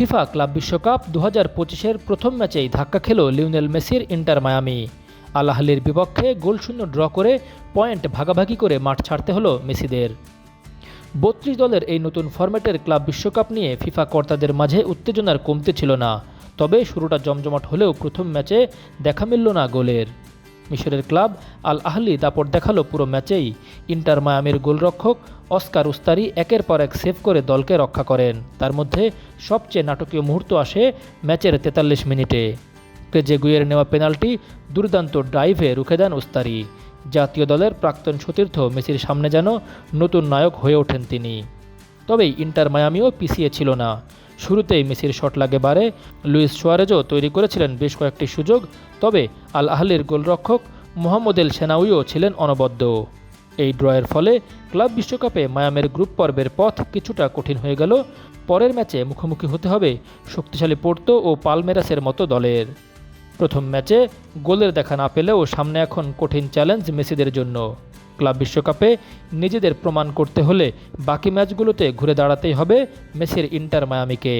FIFA club বিশ্বকাপ দু হাজার পঁচিশের প্রথম ম্যাচেই ধাক্কা খেল লিওনেল মেসির ইন্টার মায়ামি। আল আহলির বিপক্ষে গোলশূন্য ড্র করে পয়েন্ট ভাগাভাগি করে মাঠ ছাড়তে হলো মেসিদের। বত্রিশ দলের এই নতুন ফরম্যাটের ক্লাব বিশ্বকাপ নিয়ে ফিফা কর্তাদের মাঝে উত্তেজনার কমতে ছিল না, তবে শুরুটা জমজমাট হলেও প্রথম ম্যাচে দেখা মিলল না গোলের। মিশরের ক্লাব আল আহলি দাপট দেখাল পুরো ম্যাচেই। ইন্টার মায়ামির গোলরক্ষক অস্কার উস্তারি একের পর এক সেভ করে দলকে রক্ষা করেন। তার মধ্যে সবচেয়ে নাটকীয় মুহূর্ত আসে ম্যাচের তেতাল্লিশ মিনিটে। ক্রেজে গুইয়ের নেওয়া পেনাল্টি দুর্দান্ত ড্রাইভে রুখে দেন উস্তারি। জাতীয় দলের প্রাক্তন সতীর্থ মেসির সামনে যেন নতুন নায়ক হয়ে ওঠেন তিনি। তবেই ইন্টার মায়ামিও পিছিয়ে ছিল না। শুরুতেই মেসির শট লাগে বারে। লুইস সোয়ারেজও তৈরি করেছিলেন বেশ কয়েকটি সুযোগ, তবে আল আহলির গোলরক্ষক মোহাম্মদ এল সেনাউইও ছিলেন অনবদ্য। এই ড্রয়ের ফলে ক্লাব বিশ্বকাপে মায়ামের গ্রুপ পর্বের পথ কিছুটা কঠিন হয়ে গেল। পরের ম্যাচে মুখোমুখি হতে হবে শক্তিশালী পোর্তো ও পালমেরাসের মতো দলের। প্রথম ম্যাচে গোলের দেখা না পেলেও সামনে এখন কঠিন চ্যালেঞ্জ মেসিদের জন্য। ক্লাব বিশ্বকাপে নিজেদের প্রমাণ করতে হলে বাকি ম্যাচগুলোতে ঘুরে দাঁড়াতেই হবে মেসির ইন্টার মায়ামিকে।